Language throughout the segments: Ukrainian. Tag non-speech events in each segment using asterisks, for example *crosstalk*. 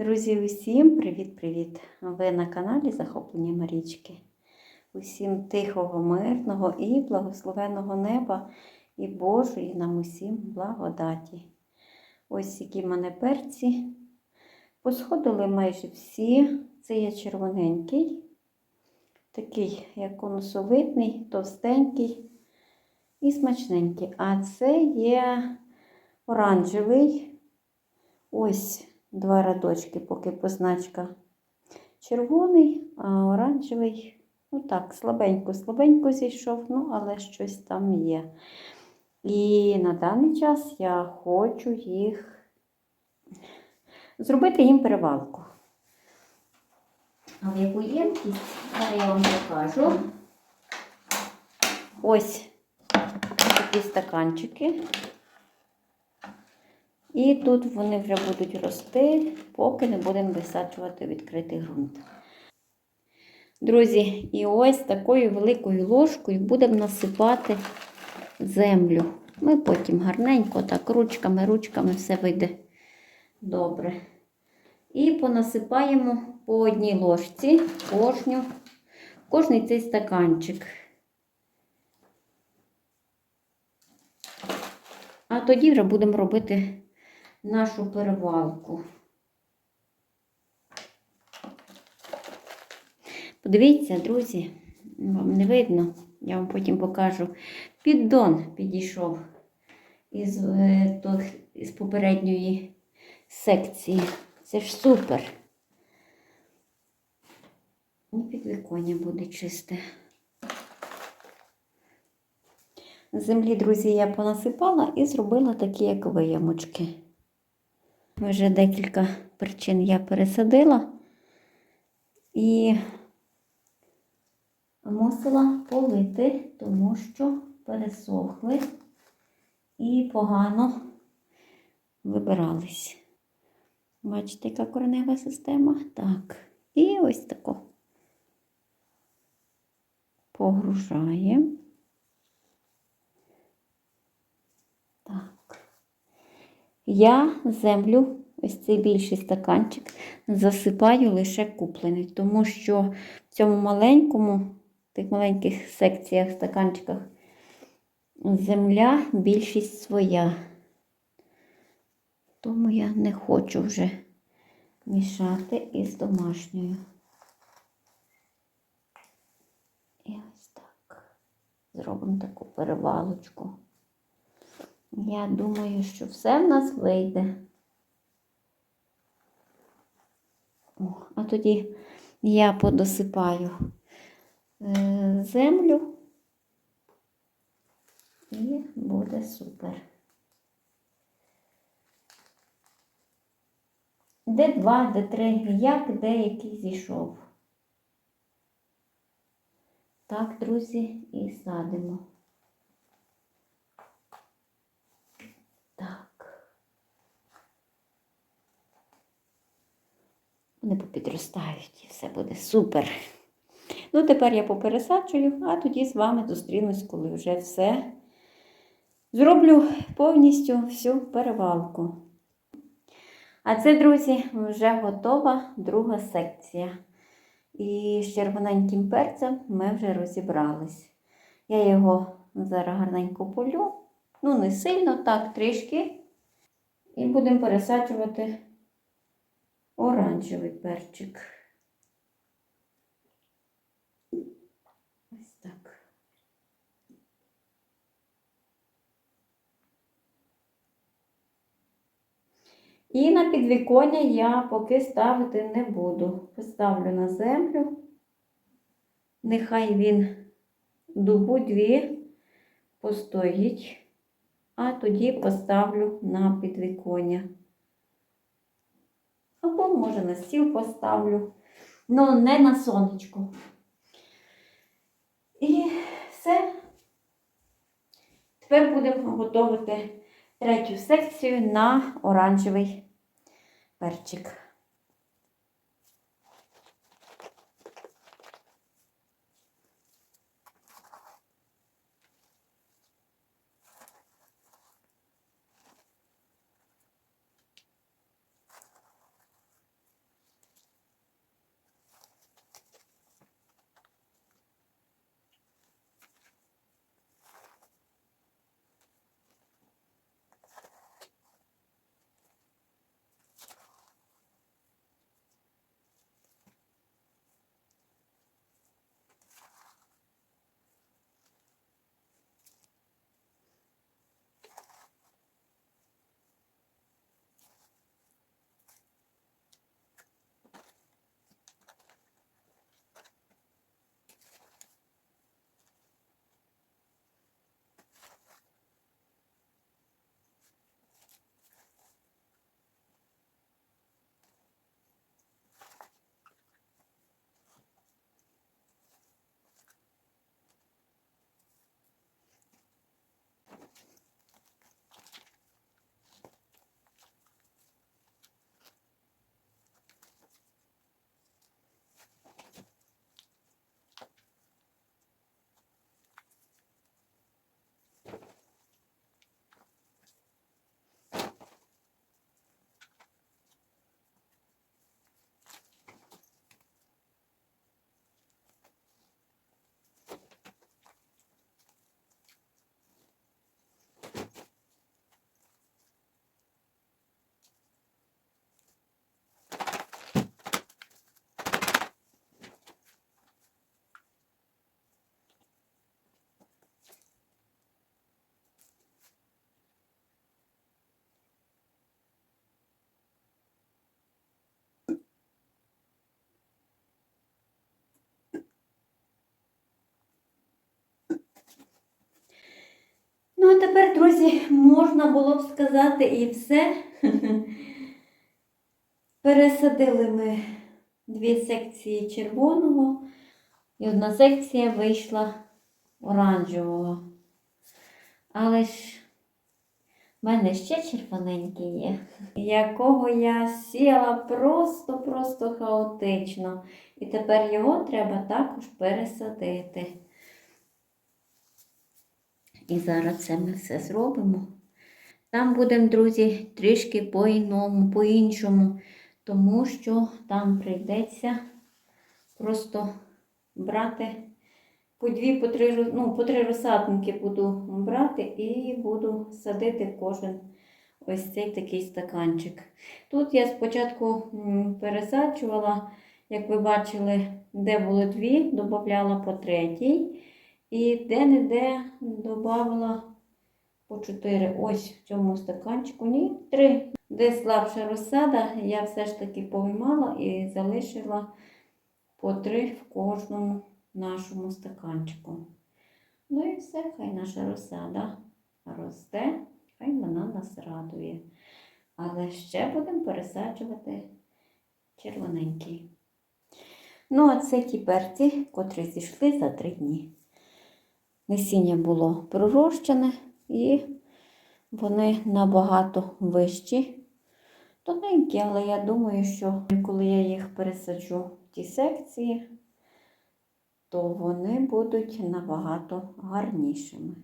Друзі, усім привіт-привіт! Ви на каналі Захоплення Марічки. Усім тихого, мирного і благословеного неба і Божої нам усім благодаті. Ось які в мене перці. Посходили майже всі. Це є червоненький, такий як конусовидний, товстенький і смачненький. А це є оранжевий. Ось два рядочки, поки позначка червоний, а оранжевий, ну так, слабенько, слабенько зійшов, ну, але щось там є. І на даний час я хочу їх зробити їм перевалку. А в яку ємкість, зараз я вам покажу. Ось такі стаканчики. І тут вони вже будуть рости, поки не будемо висаджувати відкритий ґрунт. Друзі, і ось такою великою ложкою будемо насипати землю. Ми потім гарненько, так, ручками, ручками все вийде добре. І понасипаємо по одній ложці кожню, кожний цей стаканчик. А тоді вже будемо робити нашу перевалку. Подивіться, друзі, вам не видно, я вам потім покажу. Піддон підійшов із, е, із попередньої секції. Це ж супер. І підвіконня буде чисте. Землі, друзі, я понасипала і зробила такі, як виямочки. Вже декілька причин я пересадила і мусила полити, тому що пересохли і погано вибирались. Бачите, яка коренева система? Так. І ось тако погружаємо. Так. Я землю, ось цей більший стаканчик, засипаю лише куплений, тому що в цьому маленькому, в тих маленьких секціях, стаканчиках, земля більшість своя. Тому я не хочу вже мішати із домашньою. І ось так. Зробимо таку перевалочку. Я думаю, що все в нас вийде. О, а тоді я подосипаю е, землю і буде супер. Де два, де три, як деякий зійшов. Так, друзі, і садимо. Так. Вони попідростають і все буде супер. Ну, тепер я попересаджую, а тоді з вами зустрінусь, коли вже все зроблю повністю всю перевалку. А це, друзі, вже готова друга секція. І з червоненьким перцем ми вже розібрались. Я його зараз гарненько полю. Ну, не сильно, так, трішки. І будемо пересаджувати оранжевий перчик. Ось так. І на підвіконня я поки ставити не буду. Поставлю на землю. Нехай він добу-дві постоїть, а тоді поставлю на підвіконня. Або, може, на стіл поставлю, ну не на сонечко. І все. Тепер будемо готувати третю секцію на оранжевий перчик. Ну, а тепер, друзі, можна було б сказати і все. *laughs* Пересадили ми дві секції червоного, і одна секція вийшла оранжевого. Але ж в мене ще червоненький є, *laughs* якого я сіяла просто-просто хаотично. І тепер його треба також пересадити. І зараз це ми все зробимо. Там будемо, друзі, трішки по-іному, по-іншому, тому що там прийдеться просто брати по дві, по три, ну, по три розсадники буду брати і буду садити кожен ось цей такий стаканчик. Тут я спочатку пересаджувала, як ви бачили, де було дві, додавала по третій. І де-не-де додавала по 4. Ось в цьому стаканчику. Ні, 3. Де слабша розсада, я все ж таки повиймала і залишила по 3 в кожному нашому стаканчику. Ну і все, хай наша розсада росте, хай вона нас радує. Але ще будемо пересаджувати червоненький. Ну, а це ті перці, котрі зійшли за 3 дні. Насіння було пророщене і вони набагато вищі, тоненькі, але я думаю, що коли я їх пересаджу в ті секції, то вони будуть набагато гарнішими.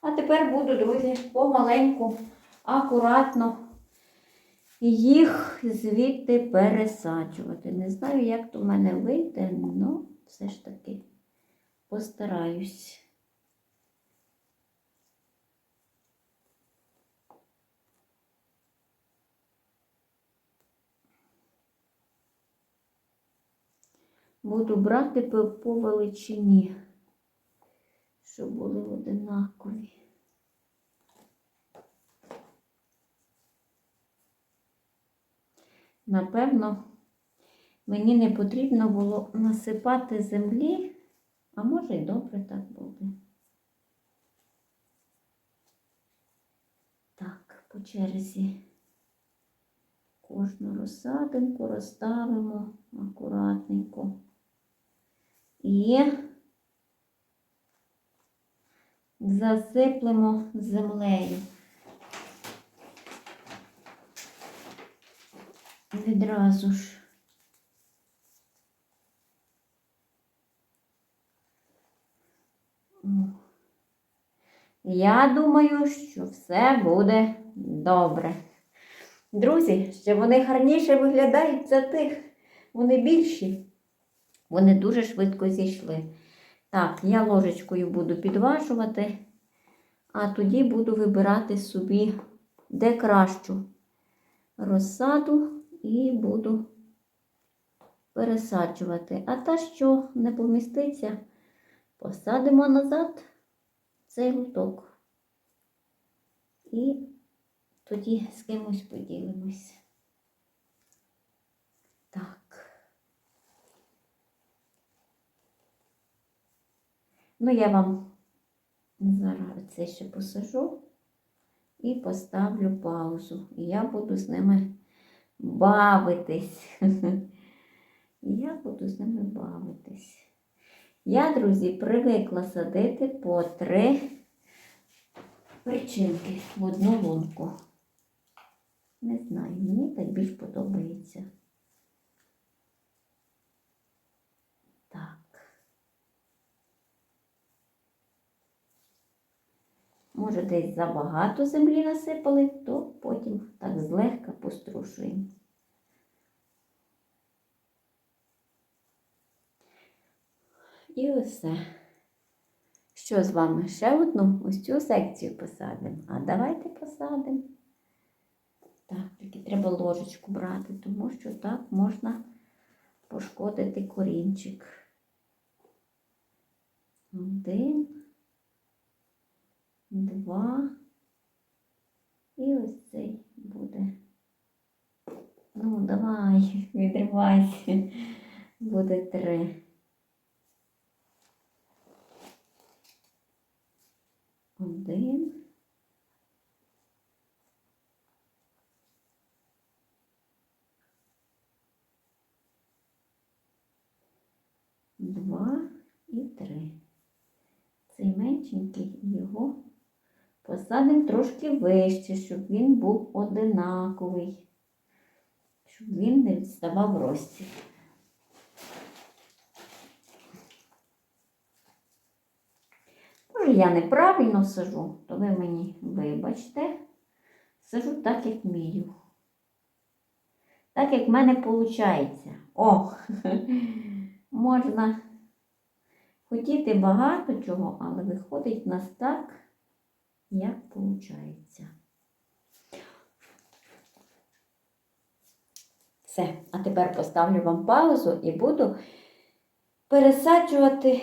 А тепер буду, друзі, помаленьку, акуратно їх звідти пересаджувати. Не знаю, як то в мене вийде, але все ж таки постараюсь. Буду брати по, величині, щоб були одинакові. Напевно, мені не потрібно було насипати землі, а може й добре так буде. Так, по черзі кожну розсадинку розставимо акуратненько. І засиплемо землею. Відразу ж. Я думаю, що все буде добре. Друзі, ще вони гарніше виглядають за тих. Вони більші. Вони дуже швидко зійшли. Так, я ложечкою буду підважувати, а тоді буду вибирати собі де кращу розсаду і буду пересаджувати. А та, що не поміститься, посадимо назад цей луток. І тоді з кимось поділимось. Так. Ну, я вам зараз це ще посажу і поставлю паузу. І я буду з ними бавитись. Я буду з ними бавитись. Я, друзі, привикла садити по три причинки в одну лунку. Не знаю, мені так більш подобається. Так. Може, десь забагато землі насипали, то потім так злегка пострушуємо. І все. Що з вами? Ще одну ось цю секцію посадимо. А давайте посадимо. Так, тільки треба ложечку брати, тому що так можна пошкодити корінчик. Один, два. І ось цей буде. Ну, давай, *laughs* відривайся, буде три. Один. Два і три. Цей меншенький його посадимо трошки вище, щоб він був одинаковий, щоб він не відставав рості. Може, я неправильно сажу, то ви мені вибачте, сажу так, як вмію. Так, як в мене виходить. О! Можна хотіти багато чого, але виходить в нас так, як виходить. Все, а тепер поставлю вам паузу і буду пересаджувати,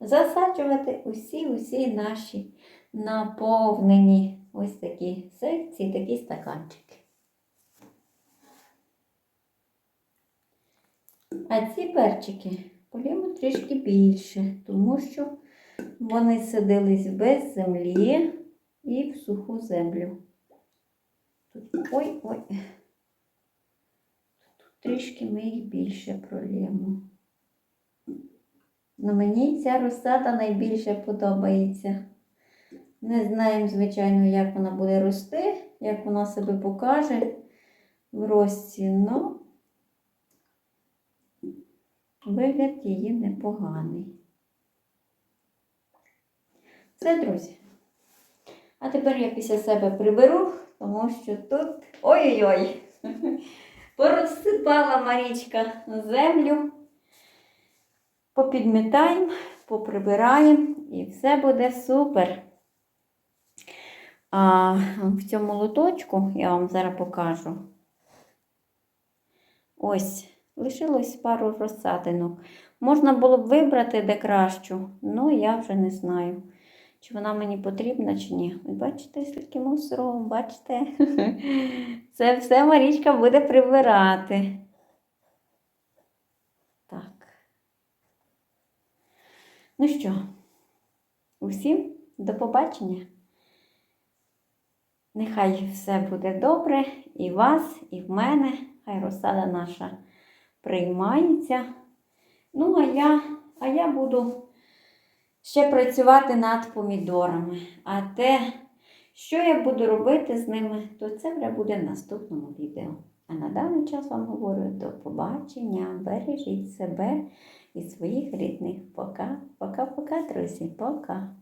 засаджувати усі-усі наші наповнені ось такі секції, такі стаканчики. А ці перчики полємо трішки більше, тому що вони садились без землі і в суху землю. Тут, ой, ой. Тут трішки ми їх більше пролємо. Ну, мені ця розсада найбільше подобається. Не знаємо, звичайно, як вона буде рости, як вона себе покаже в рості, але вигляд її непоганий. Все, друзі. Тепер я після себе приберу, тому що тут ой-ой-ой! *laughs* Порозсипала Марічка землю. Попідмітаємо, поприбираємо і все буде супер. А в цьому лоточку я вам зараз покажу. Ось, лишилось пару розсадинок. Можна було б вибрати де кращу, але я вже не знаю, чи вона мені потрібна, чи ні. Ви бачите, скільки мусору, бачите? *laughs* Це все Марічка буде прибирати. Так. Ну що, усім до побачення. Нехай все буде добре і вас, і в мене. Хай розсада наша приймається. Ну, а я, а я буду ще працювати над помідорами. А те, що я буду робити з ними, то це вже буде в наступному відео. А на даний час вам говорю до побачення. Бережіть себе і своїх рідних. Пока, пока-пока, друзі, пока.